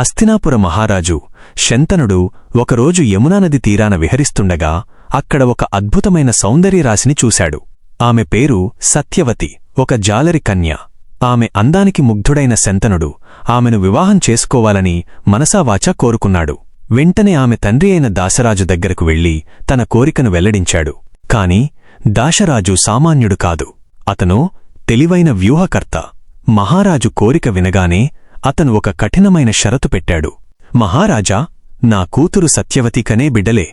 హస్తినాపుర మహారాజు శంతనుడు ఒకరోజు యమునానది తీరాన విహరిస్తుండగా అక్కడ ఒక అద్భుతమైన సౌందర్యరాశిని చూశాడు. ఆమె పేరు సత్యవతి ఒక జాలరి కన్య. ఆమె అందానికి ముగ్ధుడైన శంతనుడు ఆమెను వివాహం చేసుకోవాలని మనసావాచా కోరుకున్నాడు. వెంటనే ఆమె తండ్రి అయిన దాసరాజు దగ్గరకు వెళ్ళి తన కోరికను వెల్లడించాడు. కాని దాశరాజు సామాన్యుడు కాదు. అతను తెలివైన వ్యూహకర్త. మహారాజు కోరిక వినగానే అతను ఒక కఠినమైన షరతు పెట్టాడు. మహారాజా నా కూతురు సత్యవతి కనే బిడ్డలే.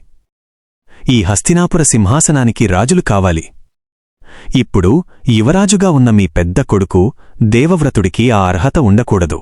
ఈ హస్తినాపుర సింహాసనానికి రాజులు కావాలి. ఇప్పుడు యువరాజుగా ఉన్న మీ పెద్ద కొడుకు దేవవ్రతుడికి ఆ అర్హత ఉండకూడదు.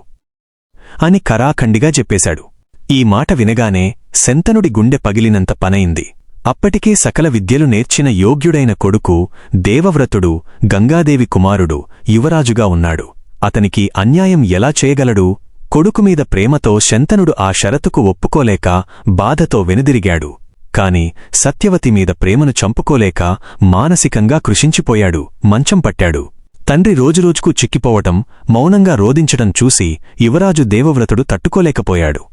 అని కరాఖండిగా చెప్పేశాడు. ఈ మాట వినగానే శంతనుడి గుండె పగిలినంత పనయింది అప్పటికే సకల విద్యలు నేర్చిన యోగ్యుడైన కొడుకు దేవవ్రతుడు గంగాదేవి కుమారుడు యువరాజుగా ఉన్నాడు. అతనికి అన్యాయం ఎలా చేయగలడు? కొడుకుమీద ప్రేమతో శంతనుడు ఆ షరతుకు ఒప్పుకోలేక బాధతో వెనుదిరిగాడు. కాని సత్యవతి మీద ప్రేమను చంపుకోలేక మానసికంగా కృషించిపోయాడు మంచం పట్టాడు. తండ్రి రోజురోజుకు చిక్కిపోవటం మౌనంగా రోదించటం చూసి యువరాజు దేవవ్రతుడు తట్టుకోలేకపోయాడు.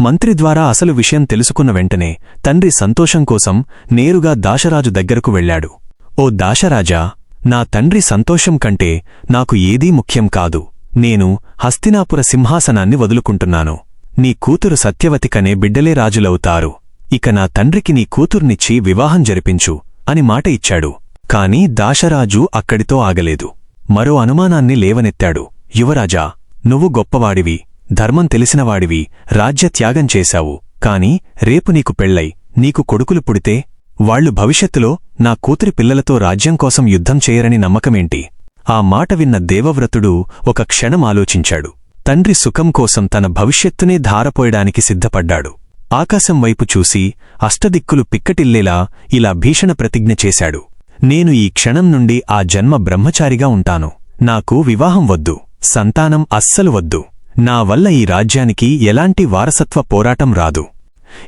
మంత్రి ద్వారా అసలు విషయం తెలుసుకున్న వెంటనే తండ్రి సంతోషం కోసం నేరుగా దాశరాజు దగ్గరకు వెళ్ళాడు ఓ దాశరాజా నా తండ్రి సంతోషం కంటే నాకు ఏదీ ముఖ్యం కాదు. నేను హస్తినాపుర సింహాసనాన్ని వదులుకుంటున్నాను. నీ కూతురు సత్యవతికనే బిడ్డలే రాజులవుతారు. ఇక నా తండ్రికి నీ కూతుర్నిచ్చి వివాహం జరిపించు అని మాట ఇచ్చాడు. కాని దాశరాజు అక్కడితో ఆగలేదు. మరో అనుమానాన్ని లేవనెత్తాడు. యువరాజా నువ్వు గొప్పవాడివి ధర్మం తెలిసినవాడివి రాజ్యత్యాగం చేశావు. కాని రేపు నీకు పెళ్ళై నీకు కొడుకులు పుడితే వాళ్ళు భవిష్యత్తులో నా కూతురి పిల్లలతో రాజ్యం కోసం యుద్ధం చేయరని నమ్మకమేంటి? ఆ మాట విన్న దేవవ్రతుడు ఒక క్షణం ఆలోచించాడు. తండ్రి సుఖం కోసం తన భవిష్యత్తునే ధారపోయడానికి సిద్ధపడ్డాడు. ఆకాశం వైపు చూసి అష్టదిక్కులు పిక్కటిల్లేలా ఇలా భీషణ ప్రతిజ్ఞ చేశాడు. నేను ఈ క్షణం నుండి ఆ జన్మ బ్రహ్మచారిగా ఉంటాను. నాకు వివాహం వద్దు. సంతానం అస్సలు వద్దు. నా వల్ల ఈ రాజ్యానికి ఎలాంటి వారసత్వ పోరాటం రాదు.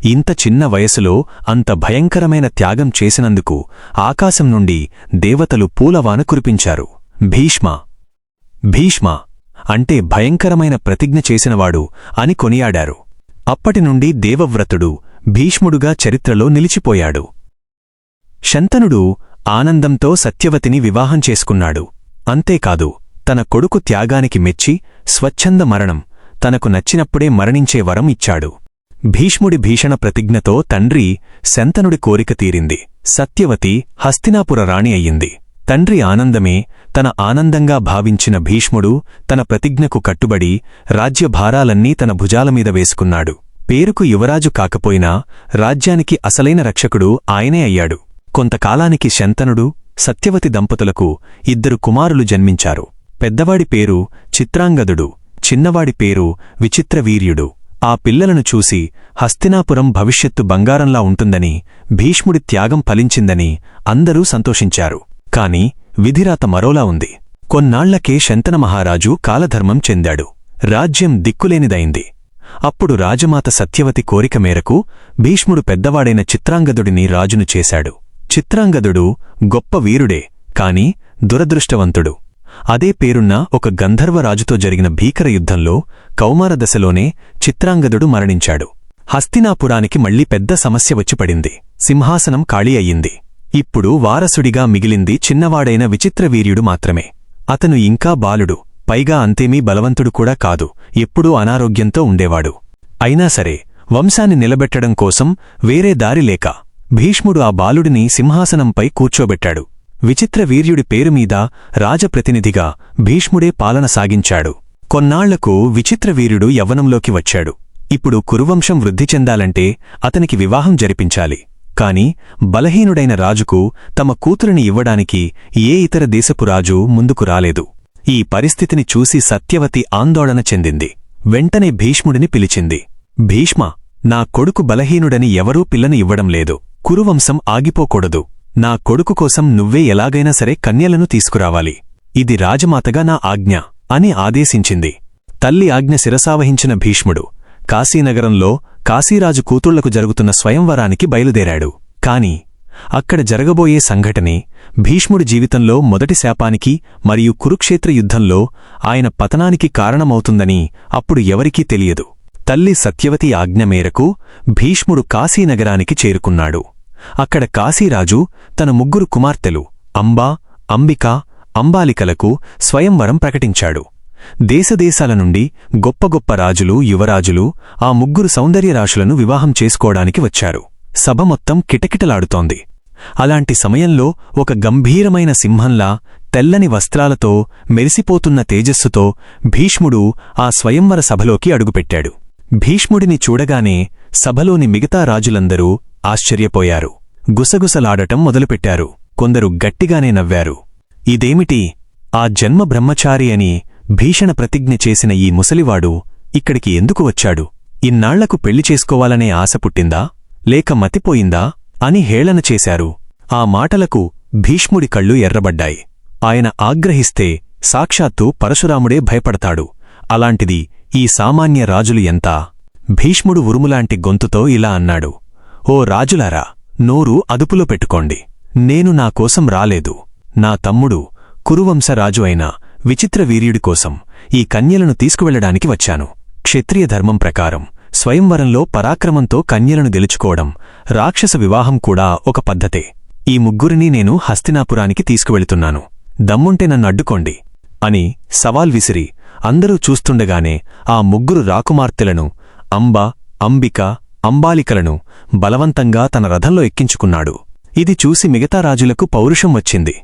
ఇంత చిన్న వయసులో అంత భయంకరమైన త్యాగం చేసినందుకు ఆకాశం నుండి దేవతలు పూలవాన కురిపించారు. భీష్మ! భీష్మ! అంటే భయంకరమైన ప్రతిజ్ఞ చేసినవాడు అని కొనియాడారు. అప్పటినుండి దేవవ్రతుడు భీష్ముడుగా చరిత్రలో నిలిచిపోయాడు. శంతనుడు ఆనందంతో సత్యవతిని వివాహం చేసుకున్నాడు. అంతేకాదు తన కొడుకు త్యాగానికి మెచ్చి స్వచ్ఛంద మరణం తనకు నచ్చినప్పుడే మరణించే వరం ఇచ్చాడు. భీష్ముడి భీషణ ప్రతిజ్ఞతో తండ్రి శంతనుడి కోరిక తీరింది. సత్యవతి హస్తినాపుర రాణి అయ్యింది. తండ్రి ఆనందమే తన ఆనందంగా భావించిన భీష్ముడు తన ప్రతిజ్ఞకు కట్టుబడి రాజ్యభారాలన్నీ తన భుజాలమీద వేసుకున్నాడు. పేరుకు యువరాజు కాకపోయినా రాజ్యానికి అసలైన రక్షకుడు ఆయనే అయ్యాడు. కొంతకాలానికి శంతనుడు సత్యవతి దంపతులకు ఇద్దరు కుమారులు జన్మించారు. పెద్దవాడి పేరు చిత్రాంగదుడు చిన్నవాడి పేరు విచిత్రవీర్యుడు. ఆ పిల్లలను చూసి హస్తినాపురం భవిష్యత్తు బంగారంలా ఉంటుందని భీష్ముడి త్యాగం ఫలించిందని అందరూ సంతోషించారు. కాని విధిరాత మరోలా ఉంది. కొన్నాళ్ళకే శంతనమహారాజు కాలధర్మం చెందాడు. రాజ్యం దిక్కులేనిదైంది. అప్పుడు రాజమాత సత్యవతి కోరిక మేరకు భీష్ముడు పెద్దవాడైన చిత్రాంగదుడిని రాజును చేశాడు. చిత్రాంగదుడు గొప్ప వీరుడే కాని దురదృష్టవంతుడు. అదే పేరున్న ఒక గంధర్వరాజుతో జరిగిన భీకర యుద్ధంలో కౌమారదశలోనే చిత్రాంగదుడు మరణించాడు. హస్తినాపురానికి మళ్ళీ పెద్ద సమస్య వచ్చిపడింది సింహాసనం ఖాళీ అయ్యింది. ఇప్పుడు వారసుడిగా మిగిలింది చిన్నవాడైన విచిత్రవీర్యుడు మాత్రమే. అతను ఇంకా బాలుడు పైగా అంతేమీ బలవంతుడు కూడా కాదు ఎప్పుడూ అనారోగ్యంతో ఉండేవాడు. అయినా సరే వంశాన్ని నిలబెట్టడం కోసం వేరే దారి లేక భీష్ముడు ఆ బాలుడిని సింహాసనంపై కూర్చోబెట్టాడు. విచిత్ర వీర్యుడి పేరుమీద రాజప్రతినిధిగా భీష్ముడే పాలన సాగించాడు. కొన్నాళ్ళకు విచిత్రవీర్యుడు యవ్వనంలోకి వచ్చాడు. ఇప్పుడు కురువంశం వృద్ధి చెందాలంటే అతనికి వివాహం జరిపించాలి. కాని బలహీనుడైన రాజుకు తమ కూతురిని ఇవ్వడానికి ఏ ఇతర దేశపు రాజు ముందుకు రాలేదు. ఈ పరిస్థితిని చూసి సత్యవతి ఆందోళన చెందింది. వెంటనే భీష్ముడిని పిలిచింది. భీష్మ నా కొడుకు బలహీనుడని ఎవరూ పిల్లను ఇవ్వడం లేదు. కురువంశం ఆగిపోకూడదు. నా కొడుకు కోసం నువ్వే ఎలాగైనా సరే కన్యలను తీసుకురావాలి. ఇది రాజమాతగా నా ఆజ్ఞ అని ఆదేశించింది. తల్లి ఆజ్ఞ శిరసావహించిన భీష్ముడు కాశీనగరంలో కాశీరాజు కూతుళ్ళకు జరుగుతున్న స్వయంవరానికి బయలుదేరాడు. కాని అక్కడ జరగబోయే సంఘటనే భీష్ముడి జీవితంలో మొదటి శాపానికి మరియు కురుక్షేత్ర యుద్ధంలో ఆయన పతనానికి కారణమవుతుందని అప్పుడు ఎవరికీ తెలియదు. తల్లి సత్యవతి ఆజ్ఞ మేరకు భీష్ముడు కాశీనగరానికి చేరుకున్నాడు. అక్కడ కాశీరాజు తన ముగ్గురు కుమార్తెలు అంబా అంబిక అంబాలికలకు స్వయంవరం ప్రకటించాడు. దేశదేశాల నుండి గొప్ప గొప్ప రాజులు యువరాజులు ఆ ముగ్గురు సౌందర్యరాశులను వివాహం చేసుకోవడానికి వచ్చారు. సభ మొత్తం కిటకిటలాడుతోంది. అలాంటి సమయంలో ఒక గంభీరమైన సింహంలా తెల్లని వస్త్రాలతో మెరిసిపోతున్న తేజస్సుతో భీష్ముడు ఆ స్వయంవర సభలోకి అడుగుపెట్టాడు. భీష్ముడిని చూడగానే సభలోని మిగతా రాజులందరూ ఆశ్చర్యపోయారు. గుసగుసలాడటం మొదలుపెట్టారు. కొందరు గట్టిగానే నవ్వారు. ఇదేమిటి? ఆ జన్మ బ్రహ్మచారి అని భీషణ ప్రతిజ్ఞ చేసిన ఈ ముసలివాడు ఇక్కడికి ఎందుకు వచ్చాడు? ఇన్నాళ్ళకు పెళ్ళి చేసుకోవాలనే ఆశ పుట్టిందా? లేక మతిపోయిందా? అని హేళన చేశారు. ఆ మాటలకు భీష్ముడి కళ్ళు ఎర్రబడ్డాయి. ఆయన ఆగ్రహిస్తే సాక్షాత్తు పరశురాముడే భయపడతాడు. అలాంటిది ఈ సామాన్య రాజులు ఎంత? భీష్ముడు ఉరుములాంటి గొంతుతో ఇలా అన్నాడు. ఓ రాజులారా నోరు అదుపులో పెట్టుకోండి. నేను నా కోసం రాలేదు. నా తమ్ముడు కురువంశరాజు అయిన విచిత్రవీర్యుడి కోసం ఈ కన్యలను తీసుకువెళ్ళడానికి వచ్చాను. క్షత్రియ ధర్మం ప్రకారం స్వయంవరంలో పరాక్రమంతో కన్యలను గెలుచుకోవడం రాక్షస వివాహం కూడా ఒక పద్ధతే. ఈ ముగ్గురిని నేను హస్తినాపురానికి తీసుకువెళుతున్నాను. దమ్ముంటే నన్ను అడ్డుకోండి అని సవాల్ విసిరి అందరూ చూస్తుండగానే ఆ ముగ్గురు రాకుమార్తెలను అంబ అంబిక అంబాలికలను బలవంతంగా తన రథంలో ఎక్కించుకున్నాడు. ఇది చూసి మిగతా రాజులకు పౌరుషం వచ్చింది.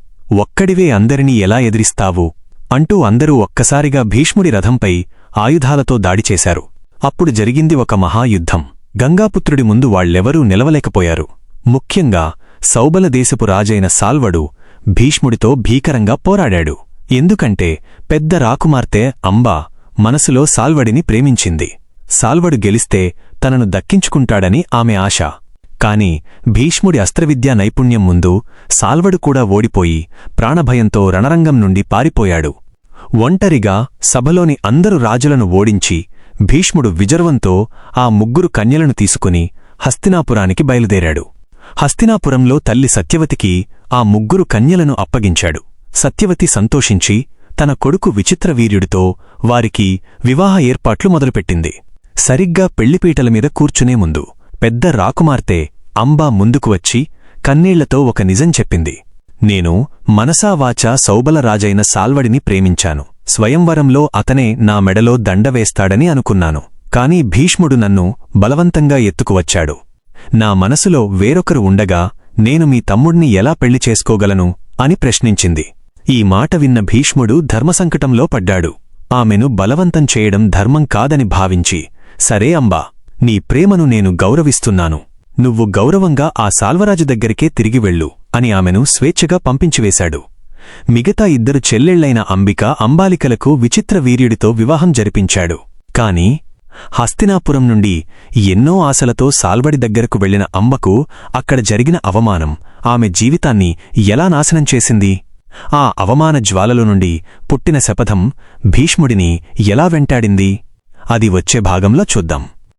ఒక్కడివే అందరినీ ఎలా ఎదిరిస్తావు? అంటూ అందరూ ఒక్కసారిగా భీష్ముడి రథంపై ఆయుధాలతో దాడి చేశారు. అప్పుడు జరిగింది ఒక మహాయుద్ధం. గంగాపుత్రుడి ముందు వాళ్ళెవరూ నిలవలేకపోయారు. ముఖ్యంగా సౌబల దేశపు రాజైన సాల్వడు భీష్ముడితో భీకరంగా పోరాడాడు. ఎందుకంటే పెద్ద రాకుమార్తె అంబా మనసులో సాల్వడిని ప్రేమించింది. సాల్వడు గెలిస్తే తనను దక్కించుకుంటాడని ఆమె ఆశ. కాని భీష్ముడి అస్త్రవిద్యా నైపుణ్యం ముందు సాల్వడు కూడా ఓడిపోయి ప్రాణభయంతో రణరంగం నుండి పారిపోయాడు. ఒంటరిగా సభలోని అందరు రాజులను ఓడించి భీష్ముడు విజర్వంతో ఆ ముగ్గురు కన్యలను తీసుకుని హస్తినాపురానికి బయలుదేరాడు. హస్తినాపురంలో తల్లి సత్యవతికి ఆ ముగ్గురు కన్యలను అప్పగించాడు. సత్యవతి సంతోషించి తన కొడుకు విచిత్రవీర్యుడితో వారికి వివాహ ఏర్పాట్లు మొదలుపెట్టింది. సరిగ్గా పెళ్ళిపీటల మీద కూర్చునే ముందు పెద్ద రాకుమార్తె అంబా ముందుకు వచ్చి కన్నీళ్ళతో ఒక నిజం చెప్పింది. నేను మనసావాచా సౌబలరాజైన సాల్వడిని ప్రేమించాను. స్వయంవరంలో అతనే నా మెడలో దండవేస్తాడని అనుకున్నాను. కాని భీష్ముడు నన్ను బలవంతంగా ఎత్తుకువచ్చాడు నా మనసులో వేరొకరు ఉండగా నేను మీ తమ్ముణ్ణి ఎలా పెళ్ళి చేసుకోగలను అని ప్రశ్నించింది. ఈ మాట విన్న భీష్ముడు ధర్మసంకటంలో పడ్డాడు. ఆమెను బలవంతం చేయడం ధర్మం కాదని భావించి సరే అంబా నీ ప్రేమను నేను గౌరవిస్తున్నాను. నువ్వు గౌరవంగా ఆ సాల్వరాజు దగ్గరికే తిరిగి వెళ్ళు అని ఆమెను స్వేచ్ఛగా పంపించివేశాడు. మిగతా ఇద్దరు చెల్లెళ్ళైన అంబిక అంబాలికలకు విచిత్ర వీర్యుడితో వివాహం జరిపించాడు. కాని హస్తినాపురం నుండి ఎన్నో ఆశలతో సాల్వడి దగ్గరకు వెళ్ళిన అంబకు అక్కడ జరిగిన అవమానం ఆమె జీవితాన్ని ఎలా నాశనం చేసింది? ఆ అవమాన జ్వాలలో నుండి పుట్టిన శపథం భీష్ముడిని ఎలా వెంటాడింది? అది వచ్చే భాగంలో చూద్దాం.